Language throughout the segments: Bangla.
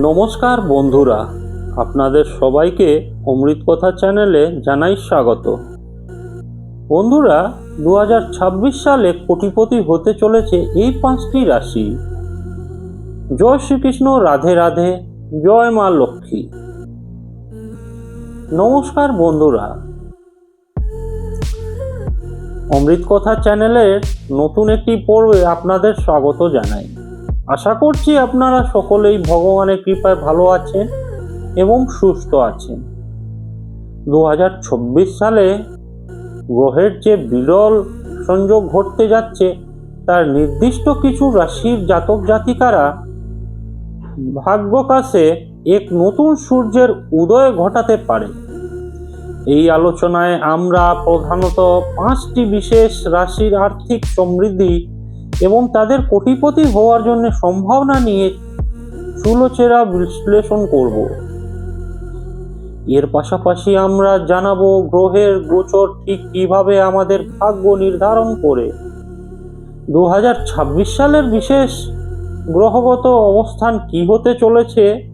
নমস্কার বন্ধুরা, আপনাদের সবাইকে অমৃত কথা চ্যানেলে জানাই স্বাগত। বন্ধুরা দু হাজার ছাব্বিশ সালে কোটিপতি হতে চলেছে এই পাঁচটি রাশি। জয় শ্রীকৃষ্ণ, রাধে রাধে, জয় মা লক্ষ্মী। নমস্কার বন্ধুরা। অমৃত কথা চ্যানেলের নতুন একটি পর্বে আপনাদের স্বাগত জানাই। আশা করছি আপনারা সকলেই ভগবানের কৃপায় ভালো আছেন এবং সুস্থ আছেন। দু সালে গ্রহের যে বিরল সংযোগ ঘটতে যাচ্ছে, তার নির্দিষ্ট কিছু রাশির জাতক জাতিকারা ভাগ্যকাশে এক নতুন সূর্যের উদয় ঘটাতে পারে। এই আলোচনায় আমরা প্রধানত পাঁচটি বিশেষ রাশির আর্থিক সমৃদ্ধি এবং তাদের কোটিপতি হওয়ার জন্য সম্ভাবনা নিয়ে সুলোচেরা বিশ্লেষণ করব। এর পাশাপাশি আমরা জানাব গ্রহের গোচর ঠিক কীভাবে আমাদের ভাগ্য নির্ধারণ করে। দু হাজার ছাব্বিশ সালের বিশেষ গ্রহগত অবস্থান কি হতে চলেছে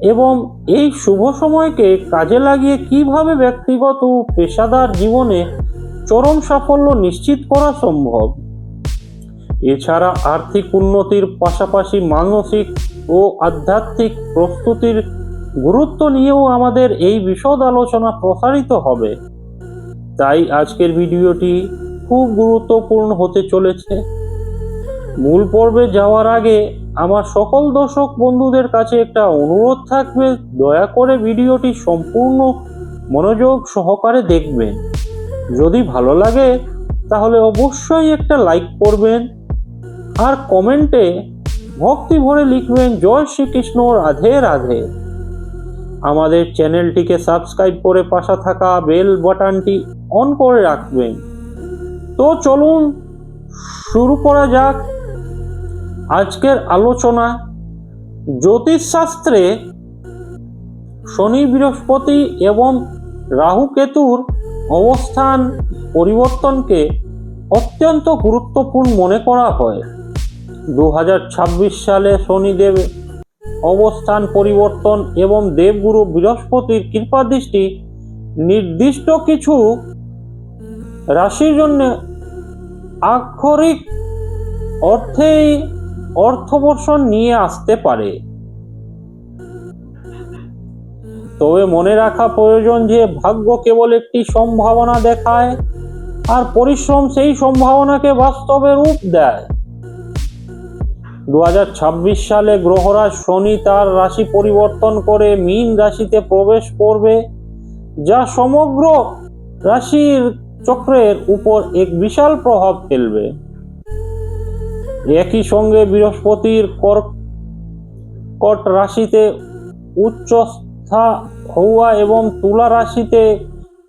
এবং এই শুভ সময়কে কাজে লাগিয়ে কীভাবে ব্যক্তিগত ও পেশাদার জীবনে চরম সাফল্য নিশ্চিত করা সম্ভব? এছাড়া আর্থিক উন্নতির পাশাপাশি মানসিক ও আধ্যাত্মিক প্রস্তুতির গুরুত্ব নিয়েও আমাদের এই বিশদ আলোচনা প্রসারিত হবে। তাই আজকের ভিডিওটি খুব গুরুত্বপূর্ণ হতে চলেছে। মূল পর্বে যাওয়ার আগে আমার সকল দর্শক বন্ধুদের কাছে একটা অনুরোধ থাকবে, দয়া করে ভিডিওটি সম্পূর্ণ মনোযোগ সহকারে দেখবেন। যদি ভালো লাগে, তাহলে অবশ্যই একটা লাইক করবেন আর কমেন্টে ভক্তি ভরে লিখবেন, জয় শ্রীকৃষ্ণ, রাধে রাধে। আমাদের চ্যানেলটিকে সাবস্ক্রাইব করে পাশে থাকা বেল বাটনটি অন করে রাখবেন। তো চলুন শুরু করা যাক আজকের আলোচনা। জ্যোতিষশাস্ত্রে শনি, বৃহস্পতি এবং রাহু কেতুর অবস্থান পরিবর্তনকে অত্যন্ত গুরুত্বপূর্ণ মনে করা হয়। দু হাজার ছাব্বিশ সালে শনিদেব অবস্থান, পরিবর্তন এবং দেবগুরু বৃহস্পতির কৃপাদৃষ্টি নির্দিষ্ট কিছু রাশির জন্য আক্ষরিক অর্থেই অর্থবর্ষণ নিয়ে আসতে পারে। তবে মনে রাখা প্রয়োজন যে ভাগ্য কেবল একটি সম্ভাবনা দেখায় আর পরিশ্রম সেই সম্ভাবনাকে বাস্তবে রূপ দেয়। দু হাজার ছাব্বিশ সালে গ্রহরাজ শনি তার রাশি পরিবর্তন করে মীন রাশিতে প্রবেশ করবে, যা সমগ্র রাশির চক্রের উপর এক বিশাল প্রভাব ফেলবে। একই সঙ্গে বৃহস্পতির কর্কট রাশিতে উচ্চস্থা হওয়া এবং তুলা রাশিতে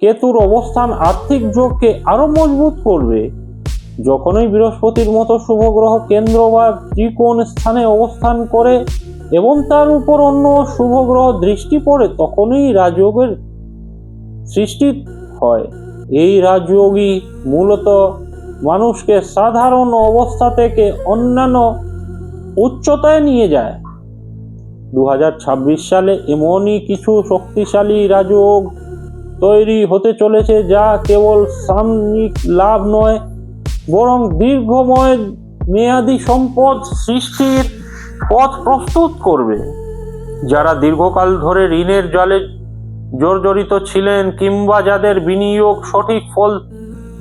কেতুর অবস্থান আর্থিক যোগকে আরও মজবুত করবে। যখনই বৃহস্পতির মতো শুভ গ্রহ কেন্দ্র বা ত্রিকোণ স্থানে অবস্থান করে এবং তার উপর অন্য শুভ গ্রহ দৃষ্টি পড়ে, তখনই রাজযোগের সৃষ্টি হয়। এই রাজযোগই মূলত মানুষকে সাধারণ অবস্থা থেকে অন্যান্য উচ্চতায় নিয়ে যায়। দু হাজার ছাব্বিশ সালে এমনই কিছু শক্তিশালী রাজযোগ তৈরি হতে চলেছে, যা কেবল সাময়িক লাভ নয় বরং দীর্ঘময় মেয়াদি সম্পদ সৃষ্টির পথ প্রস্তুত করবে। যারা দীর্ঘকাল ধরে ঋণের জলে জর্জরিত ছিলেন কিংবা যাদের বিনিয়োগ সঠিক ফল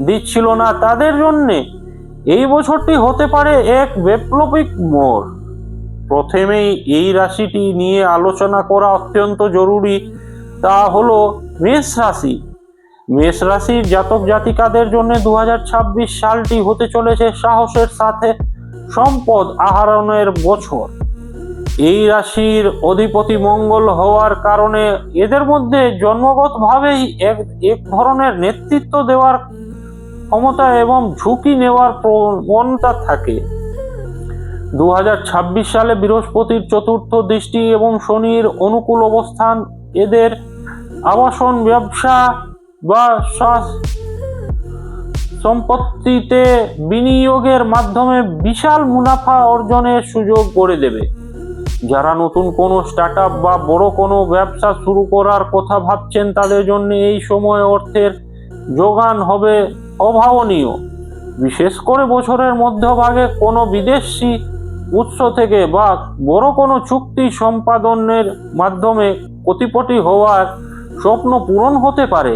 দিচ্ছিল না, তাদের জন্যে এই বছরটি হতে পারে এক বৈপ্লবিক মোড়। প্রথমেই এই রাশিটি নিয়ে আলোচনা করা অত্যন্ত জরুরি, তা হলো মেষ রাশি। মেষ রাশির জাতক জাতিকাদের জন্য দু হাজার ছাব্বিশ সালটি হতে চলেছে সাহসের সাথে সম্পদ আহরণের বছর। এই রাশির অধিপতি মঙ্গল হওয়ার কারণে এদের মধ্যে জন্মগতভাবেই এক এক ধরনের নেতৃত্ব দেওয়ার ক্ষমতা এবং ঝুঁকি নেওয়ার প্রবণতা থাকে। দু হাজার ছাব্বিশ সালে বৃহস্পতির চতুর্থ দৃষ্টি এবং শনির অনুকূল অবস্থান, এদের আবাসন, ব্যবসা বা সম্পত্তিতে বিনিয়োগের মাধ্যমে বিশাল মুনাফা অর্জনের সুযোগ করে দেবে। যারা নতুন কোনো স্টার্ট বা বড় কোনো ব্যবসা শুরু করার কথা ভাবছেন, তাদের জন্য এই সময় অর্থের যোগান হবে অভাবনীয়। বিশেষ করে বছরের মধ্যভাগে কোনো বিদেশি উৎস থেকে বা বড় কোনো চুক্তি সম্পাদনের মাধ্যমে কোটিপতি হওয়ার স্বপ্ন পূরণ হতে পারে।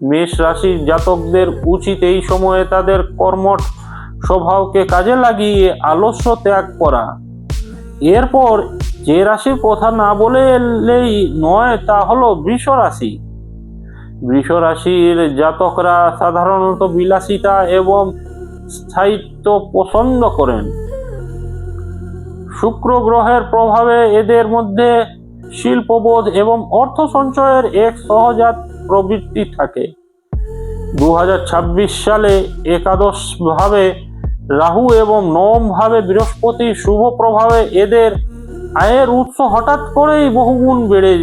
মেষ রাশির জাতকদের উচিত এই সময়ে তাদের কর্মঠ স্বভাবকে কাজে লাগিয়ে আলস্য ত্যাগ করা। এরপর যে রাশির কথা না বলেলেই নয় তা হলো বৃষ রাশি। বৃষ রাশির জাতকরা সাধারণত বিলাসিতা এবং স্থায়িত্ব পছন্দ করেন। শুক্র গ্রহের প্রভাবে এদের মধ্যে শিল্পবোধ এবং অর্থ সঞ্চয়ের এক সহজাত প্রবৃত্তি থাকে। দু হাজার ছাব্বিশ সালে একাদশ ভাবে রাহু এবং নবম ভাবে বৃহস্পতির শুভ প্রভাবে এদের আয়ের উৎস হঠাৎ করেই বহুগুণ বেড়ে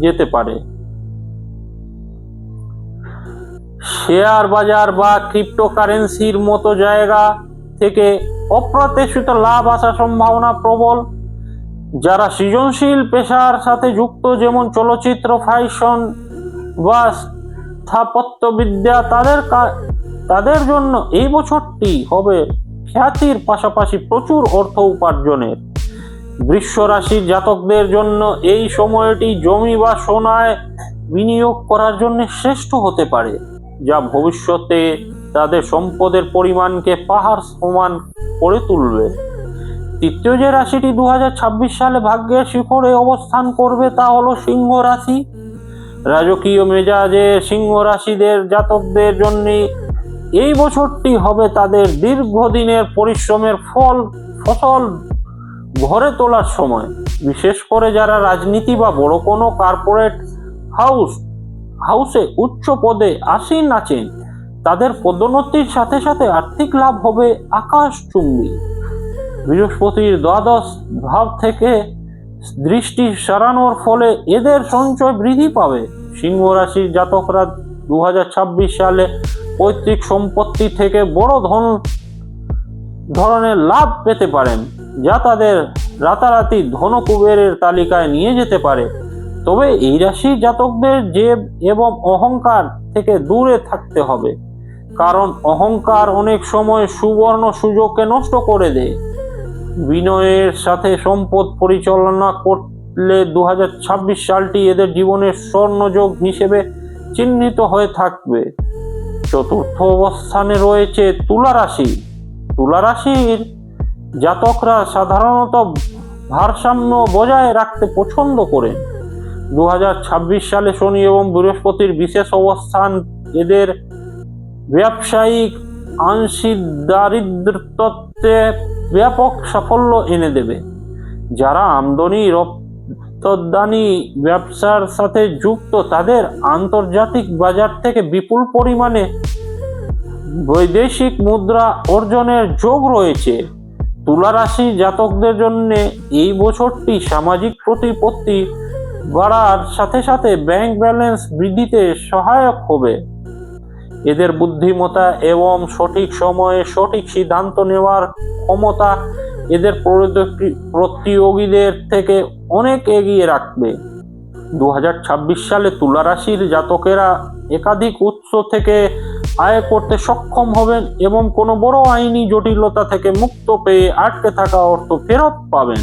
যেতে পারে। শেয়ার বাজার বা ক্রিপ্টোকারেন্সির মতো জায়গা থেকে অপ্রত্যাশিত লাভ আসার সম্ভাবনা প্রবল। যারা সৃজনশীল পেশার সাথে যুক্ত, যেমন চলচ্চিত্র, ফ্যাশন বা স্থাপত্যবিদ্যা তাদের তাদের জন্য এই বছরটি হবে খ্যাতির পাশাপাশি প্রচুর অর্থ উপার্জনের। বৃশ্ব রাশির জাতকদের জন্য এই সময়টি জমি বা সোনায় বিনিয়োগ করার জন্য শ্রেষ্ঠ হতে পারে, যা ভবিষ্যতে তাদের সম্পদের পরিমাণকে পাহাড় সমান করে তুলবে। তৃতীয় যে রাশিটি দু হাজার ছাব্বিশ সালে ভাগ্যের শিখরে অবস্থান করবে তা হলো সিংহ রাশি। রাজকীয় মেজাজে সিংহ রাশিদের জাতকদের জন্য এই বছরটি হবে তাদের দীর্ঘদিনের পরিশ্রমের ফল, ফসল ঘরে তোলার সময়। বিশেষ করে যারা রাজনীতি বা বড় কোনো কর্পোরেট হাউস হাউসে উচ্চ পদে আসীন আছেন, তাদের পদোন্নতির সাথে সাথে আর্থিক লাভ হবে আকাশ চুম্বী বৃহস্পতির দ্বাদশ ভাব থেকে দৃষ্টি সরানোর ফলে এদের সঞ্চয় বৃদ্ধি পাবে। সিংহ রাশির জাতকরা দু সালে পৈতৃক সম্পত্তি থেকে বড় ধন ধরনের লাভ পেতে পারেন, যা তাদের রাতারাতি ধনকুবেরের তালিকায় নিয়ে যেতে পারে। তবে এই রাশি জাতকদের জেব এবং অহংকার থেকে দূরে থাকতে হবে, কারণ অহংকার অনেক সময় সুবর্ণ সুযোগকে নষ্ট করে দেয়। বিনয়ের সাথে সম্পদ পরিচালনা করলে দু হাজার ছাব্বিশ সালটি এদের জীবনের স্বর্ণযোগ হিসেবে চিহ্নিত হয়ে থাকবে। চতুর্থ অবস্থানে রয়েছে তুলা রাশি। তুলা রাশির জাতকরা সাধারণত ভারসাম্য বজায় রাখতে পছন্দ করেন। দু হাজার ছাব্বিশ সালে শনি এবং বৃহস্পতির বিশেষ অবস্থান এদের ব্যবসায়িক অংশীদারিত্বে ব্যাপক সাফল্য এনে দেবে। যারা আমদানি, রপ্তানি ব্যবসার সাথে যুক্ত, তাদের আন্তর্জাতিক বাজার থেকে বিপুল পরিমাণে বৈদেশিক মুদ্রা অর্জনের যোগ রয়েছে। তুলা রাশি জাতকদের জন্য এই বছরটি সামাজিক প্রতিপত্তি বাড়ার সাথে সাথে ব্যাংক ব্যালেন্স বৃদ্ধিতে সহায়ক হবে। এদের বুদ্ধিমত্তা এবং সঠিক সময়ে সঠিক সিদ্ধান্ত নেওয়ার ক্ষমতা এদের প্রতিযোগীদের থেকে অনেক এগিয়ে রাখবে। দু হাজার ছাব্বিশ সালে তুলা রাশির জাতকেরা একাধিক উৎস থেকে আয় করতে সক্ষম হবেন এবং কোনো বড় আইনি জটিলতা থেকে মুক্ত পেয়ে আটকে থাকা অর্থ ফেরত পাবেন।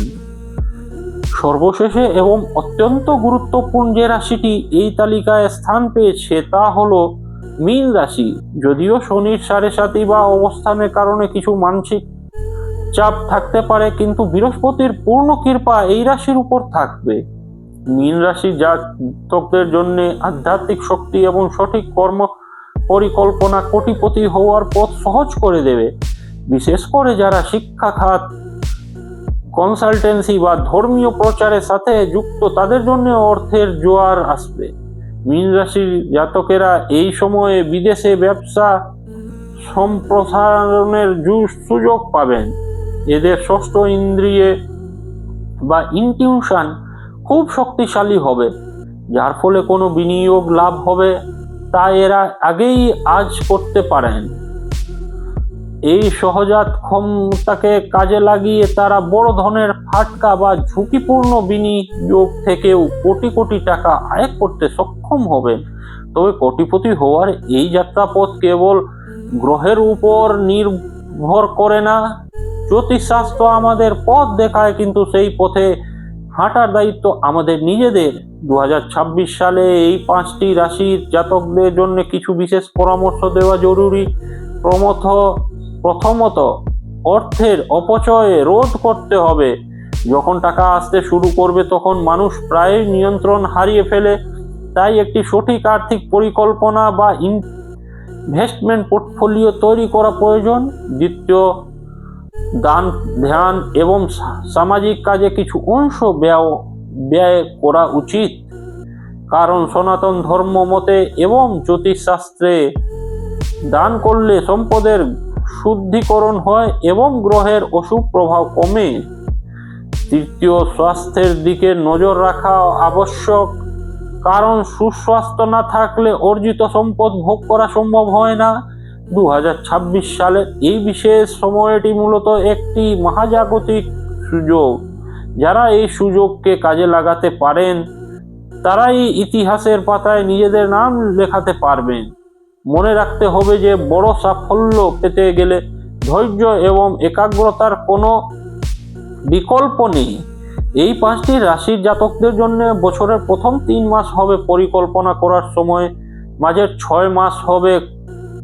সর্বশেষে এবং অত্যন্ত গুরুত্বপূর্ণ যে রাশিটি এই তালিকায় স্থান পেয়েছে তা হলো মীন রাশি, যদিও শনির সাড়ে সাতি বা অবস্থানের কারণে কিছু মানসিক চাপ থাকতে পারে, কিন্তু বৃহস্পতির পূর্ণ কৃপা এই রাশির উপর থাকবে। মীন রাশি জাতকদের জন্য আধ্যাত্মিক শক্তি এবং সঠিক কর্ম পরিকল্পনা কোটিপতি হওয়ার পথ সহজ করে দেবে। বিশেষ করে যারা শিক্ষা খাত কনসালটেন্সি বা ধর্মীয় প্রচারের সাথে যুক্ত, তাদের জন্য অর্থের জোয়ার আসবে। মীন রাশির জাতকেরা এই সময়ে বিদেশে ব্যবসা সম্প্রসারণের সুযোগ পাবেন। এদের ষষ্ঠ ইন্দ্রিয়ে বা ইনটিউশন খুব শক্তিশালী হবে, যার ফলে কোনো বিনিয়োগ লাভ হবে, তা এরা আগেই আজ করতে পারেন। এই সহজাত ক্ষমতাকে কাজে লাগিয়ে তারা বড় ধরনের ফাটকা বা ঝুঁকিপূর্ণ বিনিয়োগ থেকেও কোটি কোটি টাকা আয় করতে সক্ষম হবেন। তবে কোটিপতি হওয়ার এই যাত্রাপথ কেবল গ্রহের উপর নির্ভর করে না। জ্যোতিষশাস্ত্র আমাদের পথ দেখায়, কিন্তু সেই পথে হাঁটার দায়িত্ব আমাদের নিজেদের। দু হাজার ছাব্বিশ সালে এই পাঁচটি রাশির জাতকদের জন্য কিছু বিশেষ পরামর্শ দেওয়া জরুরি। প্রমথ প্রথমত অর্থের অপচয়ে রোধ করতে হবে। যখন টাকা আসতে শুরু করবে, তখন মানুষ প্রায় নিয়ন্ত্রণ হারিয়ে ফেলে। তাই একটি সঠিক আর্থিক পরিকল্পনা বা ইনভেস্টমেন্ট পোর্টফোলিও তৈরি করা প্রয়োজন। দ্বিতীয়, দান, ধ্যান এবং সামাজিক কাজে কিছু অংশ ব্যয় ব্যয় করা উচিত। কারণ সনাতন ধর্ম মতে এবং জ্যোতিষশাস্ত্রে দান করলে সম্পদের শুদ্ধিকরণ হয় এবং গ্রহের অশুভ প্রভাব কমে। তৃতীয়, স্বাস্থ্যের দিকে নজর রাখা আবশ্যক, কারণ সুস্বাস্থ্য না থাকলে অর্জিত সম্পদ ভোগ করা সম্ভব হয় না। দু সালের এই বিশেষ সময়টি মূলত একটি মহাজাগতিক সুযোগ। যারা এই সুযোগকে কাজে লাগাতে পারেন, তারাই ইতিহাসের পাতায় নিজেদের নাম লেখাতে পারবেন। মনে রাখতে হবে যে বড় সাফল্য পেতে গেলে ধৈর্য এবং একাগ্রতার কোনো বিকল্প নেই। এই পাঁচটি রাশির জাতকদের জন্য বছরের প্রথম তিন মাস হবে পরিকল্পনা করার সময়, মাঝের ছয় মাস হবে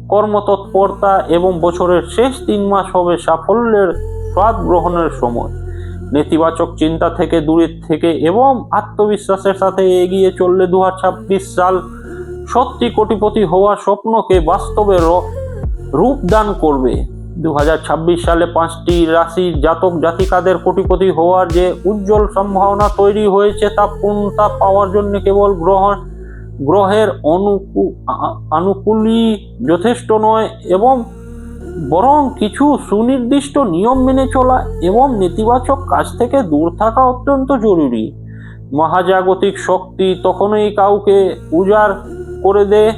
কর্মতৎপরতা এবং বছরের শেষ তিন মাস হবে সাফল্যের স্বাদ গ্রহণের সময়। নেতিবাচক চিন্তা থেকে দূরে থেকে এবং আত্মবিশ্বাসের সাথে এগিয়ে চললে দু হাজার ছাব্বিশ সাল সত্যি কোটিপতি হওয়ার স্বপ্নকে বাস্তবে রূপদান করবে। দু হাজার ছাব্বিশ সালে পাঁচটি রাশির জাতক জাতিকাদের কোটিপতি হওয়ার যে উজ্জ্বল সম্ভাবনা তৈরি হয়েছে তা পূর্ণতা পাওয়ার জন্য কেবল গ্রহ গ্রহের অনুকূ আনুকূলই যথেষ্ট নয় এবং বরং কিছু সুনির্দিষ্ট নিয়ম মেনে চলা এবং নেতিবাচক কাজ থেকে দূর থাকা অত্যন্ত জরুরি। মহাজাগতিক শক্তি তখনই কাউকে উজাড় করে দেয়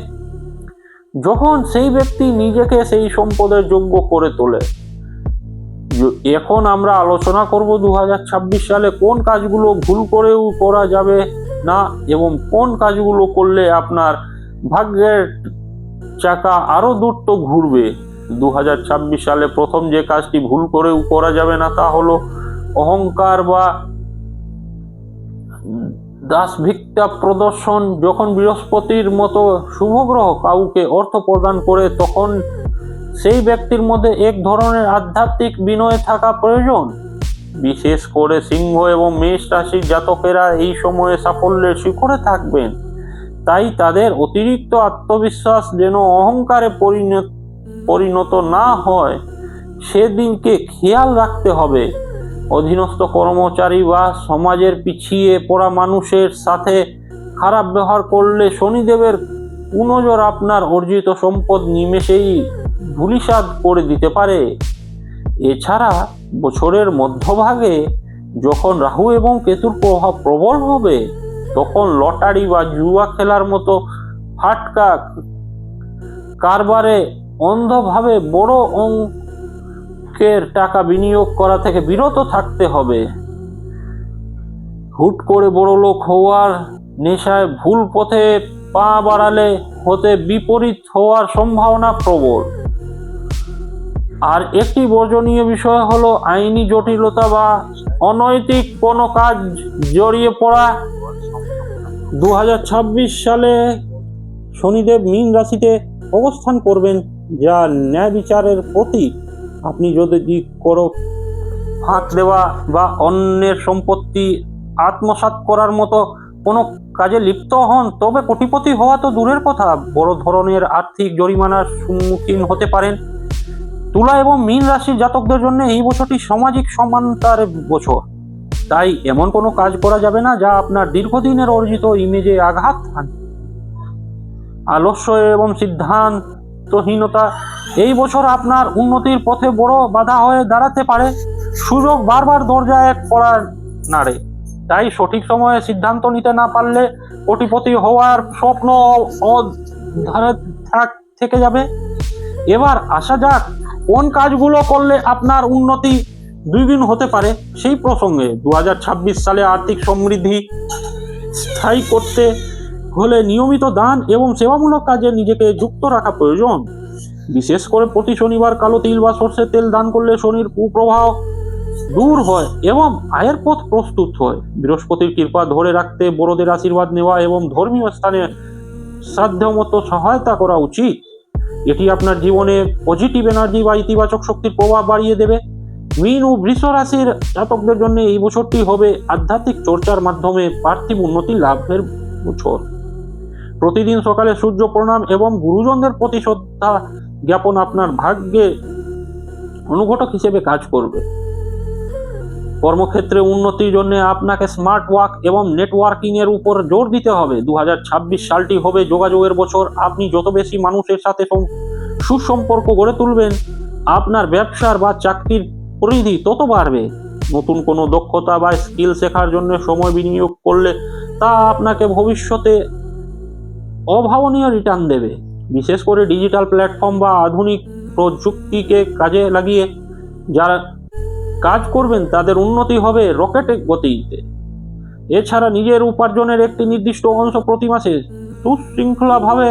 যখন সেই ব্যক্তি নিজেকে সেই সম্পদের যোগ্য করে তোলে। এখন আমরা আলোচনা করব দু হাজার ছাব্বিশ সালে কোন কাজগুলো ভুল করেও করা যাবে না এবং কোন কাজগুলো করলে আপনার ভাগ্যের চাকা আরও দ্রুত ঘুরবে। দু হাজার ছাব্বিশ সালে প্রথম যে কাজটি ভুল করেও করা যাবে না তা হলো অহংকার বা দাসভিক্তা প্রদর্শন যখন বৃহস্পতির মতো শুভ গ্রহ কাউকে অর্থ প্রদান করে, তখন সেই ব্যক্তির মধ্যে এক ধরনের আধ্যাত্মিক বিনয় থাকা প্রয়োজন। বিশেষ করে সিংহ এবং মেষ রাশির জাতকেরা এই সময়ে সাফল্যের শিখরে থাকবেন। তাই তাদের অতিরিক্ত আত্মবিশ্বাস যেন অহংকারে পরিণত না হয়, সেদিনকে খেয়াল রাখতে হবে। অধীনস্থ কর্মচারী বা সমাজের পিছিয়ে পড়া মানুষের সাথে খারাপ ব্যবহার করলে শনিদেবের কুনজর আপনার অর্জিত সম্পদ নিমেষেই ধূলিসাৎ করে দিতে পারে। এছাড়া বছরের মধ্যভাগে যখন রাহু এবং কেতুর প্রভাব প্রবল হবে, তখন লটারি বা জুয়া খেলার মতো ফাটকা কারবারে অন্ধভাবে বড় অঙ্কের টাকা বিনিয়োগ করা থেকে বিরত থাকতে হবে। হুট করে বড় লোক হওয়ার নেশায় ভুল পথে পা বাড়ালে হতে বিপরীত হওয়ার সম্ভাবনা প্রবল। আর একটি বর্জনীয় বিষয় হলো আইনি জটিলতা বা অনৈতিক কোনো কাজ জড়িয়ে পড়া। দু হাজার ছাব্বিশ সালে শনিদেব মীন রাশিতে অবস্থান করবেন, যা ন্যায় বিচারের প্রতীক। আপনি যদি করো ফাঁক দেওয়া বা অন্যের সম্পত্তি আত্মসাৎ করার মতো কোনো কাজে লিপ্ত হন, তবে কোটিপতি হওয়া তো দূরের কথা। বড় ধরনের আর্থিক জরিমানার সম্মুখীন হতে পারেন। তুলা এবং মীন রাশির জাতকদের জন্য এই বছরটি সামাজিক সমানতার বছর। তাই এমন কোনো কাজ করা যাবে না যা আপনার দীর্ঘদিনের অর্জিত ইমেজে আঘাত আলস্য এবং সিদ্ধান্তহীনতা এই বছর আপনার উন্নতির পথে বড় বাধা হয়ে দাঁড়াতে পারে। সুযোগ বারবার দরজায় পড়ার নাড়ে। তাই সঠিক সময়ে সিদ্ধান্ত নিতে না পারলে কোটিপতি হওয়ার স্বপ্ন থাক যাবে। এবার আসা যাক, কোন কাজগুলো করলে আপনার উন্নতি দ্বিগুণ হতে পারে সেই প্রসঙ্গে। দু হাজার ছাব্বিশ সালে আর্থিক সমৃদ্ধি স্থায়ী করতে হলে নিয়মিত দান এবং সেবামূলক কাজে নিজেকে যুক্ত রাখা প্রয়োজন। বিশেষ করে প্রতি শনিবার কালো তিল বা সর্ষের তেল দান করলে শনির কুপ্রভাব দূর হয় এবং আয়ের পথ প্রস্তুত হয়। বৃহস্পতির কৃপা ধরে রাখতে বড়দের আশীর্বাদ নেওয়া এবং ধর্মীয় স্থানে সাধ্যমতো সহায়তা করা উচিত। এটি আপনার জীবনে পজিটিভ এনার্জি বা ইতিবাচক শক্তির প্রভাব বাড়িয়ে দেবে। মীন ও বৃষ রাশির জাতকদের জন্য এই বছরটি হবে আধ্যাত্মিক চর্চার মাধ্যমে পার্থিব উন্নতি লাভের বছর। প্রতিদিন সকালে সূর্য প্রণাম এবং গুরুজনদের প্রতি শ্রদ্ধা জ্ঞাপন আপনার ভাগ্যে অনুঘটক হিসেবে কাজ করবে। কর্মক্ষেত্রে উন্নতির জন্য আপনাকে স্মার্ট ওয়ার্ক এবং নেটওয়ার্কিং এর উপর জোর দিতে হবে। দু হাজার ছাব্বিশ সালটি হবে যোগাযোগের বছর। আপনি যত বেশি মানুষের সাথে সুসম্পর্ক গড়ে তুলবেন, আপনার ব্যবসার বা চাকরির পরিধি তত বাড়বে। নতুন কোনো দক্ষতা বা স্কিল শেখার জন্য সময় বিনিয়োগ করলে তা আপনাকে ভবিষ্যতে অভাবনীয় রিটার্ন দেবে। বিশেষ করে ডিজিটাল প্ল্যাটফর্ম বা আধুনিক প্রযুক্তিকে কাজে লাগিয়ে যারা কাজ করবেন, তাদের উন্নতি হবে রকেটের গতিতে। এছাড়া নিজের উপার্জনের একটি নির্দিষ্ট অংশ প্রতি মাসে সুশৃঙ্খলাভাবে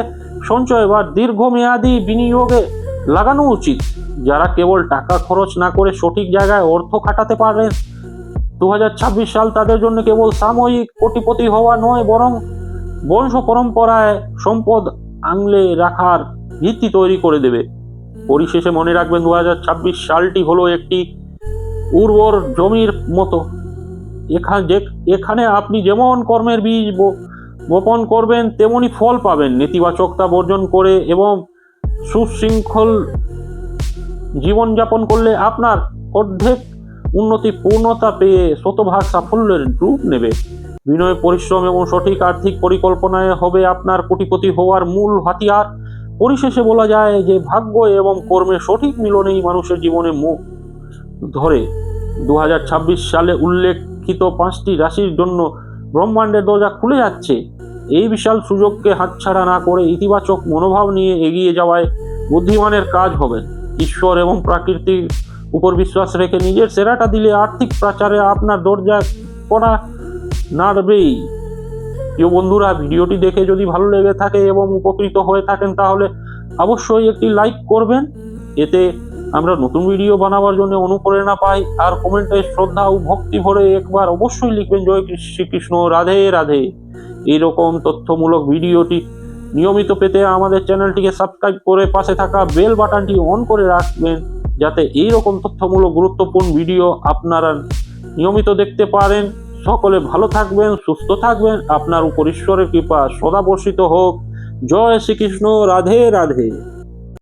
সঞ্চয় বা দীর্ঘমেয়াদী বিনিয়োগে লাগানো উচিত। যারা কেবল টাকা খরচ না করে সঠিক জায়গায় অর্থ খাটাতে পারেন দু সাল তাদের জন্য কেবল সাময়িক কোটিপতি হওয়া নয়, বরং বংশ পরম্পরায় সম্পদ আংলে রাখার ভিত্তি তৈরি করে দেবে। পরিশেষে মনে রাখবেন দু হাজার ছাব্বিশ সালটি হলো একটি উর্বর জমির মতো। এখানে এখানে আপনি যেমন কর্মের বীজ বপন করবেন, তেমনি ফল পাবেন। নেতিবাচকতা বর্জন করে এবং সুশৃঙ্খল জীবনযাপন করলে আপনার অর্ধেক উন্নতি পূর্ণতা পেয়ে শতভাগ সাফল্যের রূপ নেবে। বিনয় পরিশ্রম এবং সঠিক আর্থিক পরিকল্পনায় হবে আপনার কোটিপতি হওয়ার মূল হাতিয়ার। পরিশেষে বলা যায় যে ভাগ্য এবং কর্মের সঠিক মিলনেই মানুষের জীবনে মুখ ধরে। দু হাজার ছাব্বিশ সালে উল্লেখিত পাঁচটি রাশির জন্য ব্রহ্মাণ্ডের দরজা খুলে যাচ্ছে। এই বিশাল সুযোগকে হাতছাড়া না করে ইতিবাচক মনোভাব নিয়ে এগিয়ে যাওয়ায় বুদ্ধিমানের কাজ হবে। ঈশ্বর এবং প্রাকৃতিক উপর বিশ্বাস রেখে নিজের সেরাটা দিলে আর্থিক প্রচারে আপনার দরজা করা নাড়বেই প্রিয় বন্ধুরা, ভিডিওটি দেখে যদি ভালো লেগে থাকে এবং উপকৃত হয়ে থাকেন, তাহলে অবশ্যই একটি লাইক করবেন। এতে আমরা নতুন ভিডিও বানাবার জন্য অনুপ্রেরণা পাই আর কমেন্টে শ্রদ্ধা ও ভক্তি ভরে একবার অবশ্যই লিখবেন, জয় শ্রীকৃষ্ণ, রাধে রাধে। এইরকম তথ্যমূলক ভিডিওটি নিয়মিত পেতে আমাদের চ্যানেলটিকে সাবস্ক্রাইব করে পাশে থাকা বেল বাটনটি অন করে রাখবেন, যাতে এই রকম তথ্যমূলক গুরুত্বপূর্ণ ভিডিও আপনারা নিয়মিত দেখতে পারেন। সকলে ভালো থাকবেন, সুস্থ থাকবেন। আপনার উপর ঈশ্বরের কৃপা সদা বর্ষিত হোক। জয় শ্রীকৃষ্ণ, রাধে রাধে।